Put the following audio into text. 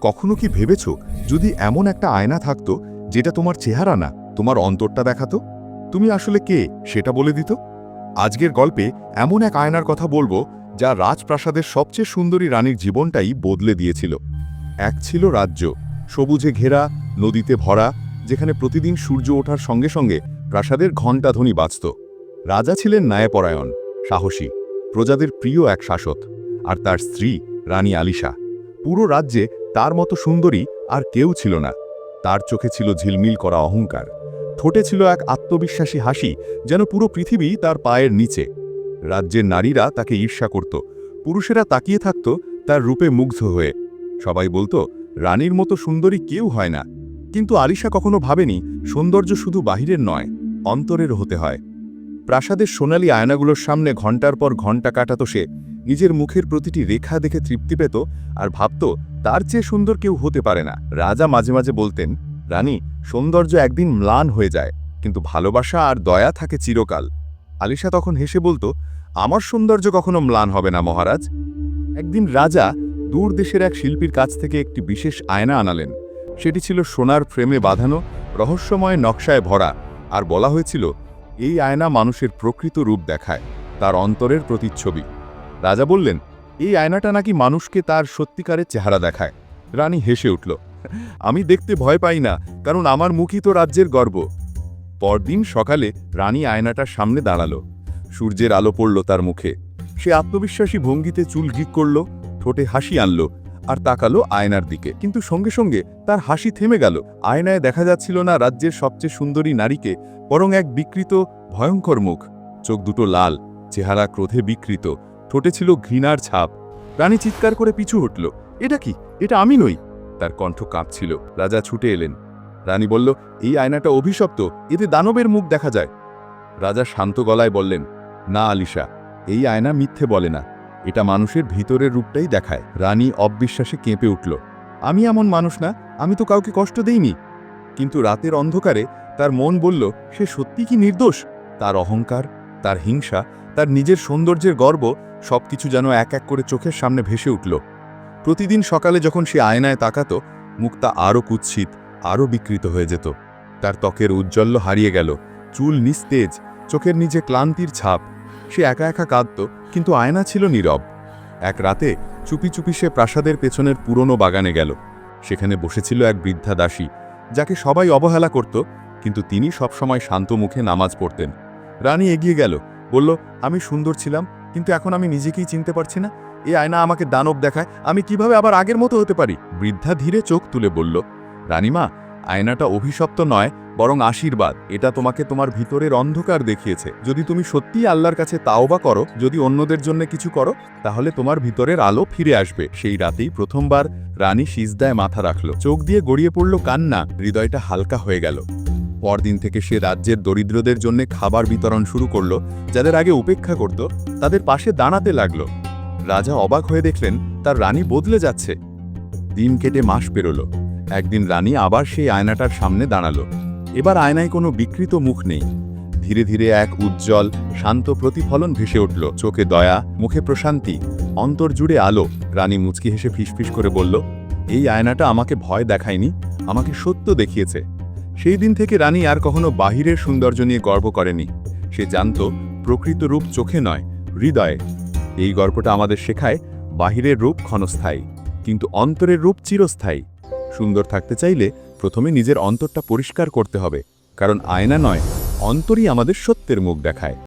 কখনো কি ভেবেছ যদি এমন একটা আয়না থাকতো যেটা তোমার চেহারা না, তোমার অন্তরটা দেখাতো? তুমি আসলে কে, সেটা বলে দিত? আজকের গল্পে এমন এক আয়নার কথা বলব যা রাজপ্রাসাদের সবচেয়ে সুন্দরী রানীর জীবনটাই বদলে দিয়েছিল। এক ছিল রাজ্য, সবুজে ঘেরা, নদীতে ভরা, যেখানে প্রতিদিন সূর্য ওঠার সঙ্গে সঙ্গে প্রাসাদের ঘণ্টাধ্বনি বাজত। রাজা ছিলেন ন্যায়পরায়ণ, সাহসী, প্রজাদের প্রিয় এক শাসক, আর তার স্ত্রী রানী আলিশা। পুরো রাজ্যে তার মতো সুন্দরী আর কেউ ছিল না। তার চোখে ছিল ঝিলমিল করা অহংকার। ঠোঁটে ছিল এক আত্মবিশ্বাসী হাসি, যেন পুরো পৃথিবী তার পায়ের নিচে। রাজ্যের নারীরা তাকে ঈর্ষা করত। পুরুষেরা তাকিয়ে থাকত তার রূপে মুগ্ধ হয়ে। সবাই বলতো, রানীর মতো সুন্দরী কেউ হয় না। কিন্তু আলিশা কখনো ভাবেনি, সৌন্দর্য শুধু বাহিরের নয়, অন্তরের হতে হয়। প্রাসাদের সোনালি আয়নাগুলোর সামনে ঘণ্টার পর ঘণ্টা কাটাতো সে। নিজের মুখের প্রতিটি রেখা দেখে তৃপ্তি পেত আর ভাবত তার চেয়ে সুন্দর কেউ হতে পারে না। রাজা মাঝে মাঝে বলতেন, রানী, সৌন্দর্য একদিন ম্লান হয়ে যায়, কিন্তু ভালোবাসা আর দয়া থাকে চিরকাল। আলিশা তখন হেসে বলতো, আমার সৌন্দর্য কখনো ম্লান হবে না, মহারাজ। একদিন রাজা দূর দেশের এক শিল্পীর কাছ থেকে একটি বিশেষ আয়না আনালেন। সেটি ছিল সোনার ফ্রেমে বাঁধানো, রহস্যময় নকশায় ভরা, আর বলা হয়েছিল, এই আয়না মানুষের প্রকৃত রূপ দেখায়, তার অন্তরের প্রতিচ্ছবি। রাজা বললেন এই আয়নাটা নাকি মানুষকে তার সত্যিকারের চেহারা দেখায়। রানী হেসে উঠল, আমি দেখতে ভয় পাই না, কারণ আমার মুখই তো রাজ্যের গর্ব। পরদিন সকালে রানী আয়নাটার সামনে দাঁড়াল। সূর্যের আলো পড়ল তার মুখে। সে আত্মবিশ্বাসী ভঙ্গিতে চুল গিক করল, ঠোঁটে হাসি আনলো আর তাকালো আয়নার দিকে। কিন্তু সঙ্গে সঙ্গে তার হাসি থেমে গেল। আয়নায় দেখা যাচ্ছিল না রাজ্যের সবচেয়ে সুন্দরী নারীকে, বরং এক বিকৃত, ভয়ঙ্কর মুখ। চোখ দুটো লাল, চেহারা ক্রোধে বিকৃত। ঠোঁটে ছিল ঘৃণার ছাপ। রানী চিৎকার করে পিছু হটল। এটা কি? এটা আমি নই? তার কণ্ঠ কাঁপছিল। রাজা ছুটে এলেন। রানী বলল, এই আয়নাটা অভিশপ্ত। এতে দানবের মুখ দেখা যায়। রাজা শান্ত গলায় বললেন, না, আলিশা, এই আয়না মিথ্যে বলে না। এটা মানুষের ভিতরের রূপটাই দেখায়। রানী অবিশ্বাসে কেঁপে উঠল, আমি এমন মানুষ না? আমি তো কাউকে কষ্ট দেইনি। কিন্তু রাতের অন্ধকারে তার মন বলল, সে সত্যি কি নির্দোষ? তার অহংকার, তার হিংসা, তার নিজের সৌন্দর্যের গর্ব সবকিছু যেন এক এক করে চোখের সামনে ভেসে উঠল। প্রতিদিন সকালে যখন সে আয়নায় তাকাতো, মুখটা আরও কুৎসিত আরও বিকৃত হয়ে যেত। তার ত্বকের উজ্জ্বল্য হারিয়ে গেল, চুল নিস্তেজ, চোখের নিচে ক্লান্তির ছাপ। সে একা একা কাঁদত, কিন্তু আয়না ছিল নীরব। এক রাতে চুপি চুপি সে প্রাসাদের পেছনের পুরনো বাগানে গেল। সেখানে বসেছিল এক বৃদ্ধা দাসী, যাকে সবাই অবহেলা করত, কিন্তু তিনি সবসময় শান্ত মুখে নামাজ পড়তেন। রানী এগিয়ে গেল, বলল, আমি সুন্দর ছিলাম কিন্তু এখন আমি নিজেকেই চিনতে পারছি না। এই আয়না আমাকে দানব দেখায়। আমি কীভাবে আবার আগের মতো হতে পারি? বৃদ্ধা ধীরে চোখ তুলে বলল, রানীমা, আয়নাটা অভিশপ্ত নয়, বরং আশীর্বাদ। এটা তোমাকে তোমার ভিতরের অন্ধকার দেখিয়েছে। যদি তুমি সত্যিই আল্লাহর কাছে তাওবা করো, যদি অন্যদের জন্য কিছু করো, তাহলে তোমার ভিতরের আলো ফিরে আসবে। সেই রাতেই প্রথমবার রানী সিজদায় মাথা রাখল। চোখ দিয়ে গড়িয়ে পড়ল কান্না। হৃদয়টা হালকা হয়ে গেল। পরদিন থেকে সে রাজ্যের দরিদ্রদের জন্য খাবার বিতরণ শুরু করল, যাদের আগে উপেক্ষা করত, তাদের পাশে দাঁড়াতে লাগল। রাজা অবাক হয়ে দেখলেন, তার রানী বদলে যাচ্ছে। দিন কেটে মাস পেরোলো। একদিন রানী আবার সেই আয়নাটার সামনে দাঁড়াল। এবার আয়নায় কোনো বিকৃত মুখ নেই। ধীরে ধীরে এক উজ্জ্বল, শান্ত প্রতিফলন ভেসে উঠল। চোখে দয়া, মুখে প্রশান্তি অন্তর জুড়ে আলো। রানী মুচকি হেসে ফিসফিস করে বলল, এই আয়নাটা আমাকে ভয় দেখায়নি, আমাকে সত্য দেখিয়েছে। সেই দিন থেকে রানী আর কখনো বাহিরের সৌন্দর্য নিয়ে গর্ব করেনি। সে জানত, প্রকৃত রূপ চোখে নয়, হৃদয়ে। এই গর্বটা আমাদের শেখায়, বাহিরের রূপ ক্ষণস্থায়ী, কিন্তু অন্তরের রূপ চিরস্থায়ী। সুন্দর থাকতে চাইলে প্রথমে নিজের অন্তরটা পরিষ্কার করতে হবে, কারণ আয়না নয়, অন্তরই আমাদের সত্যের মুখ দেখায়।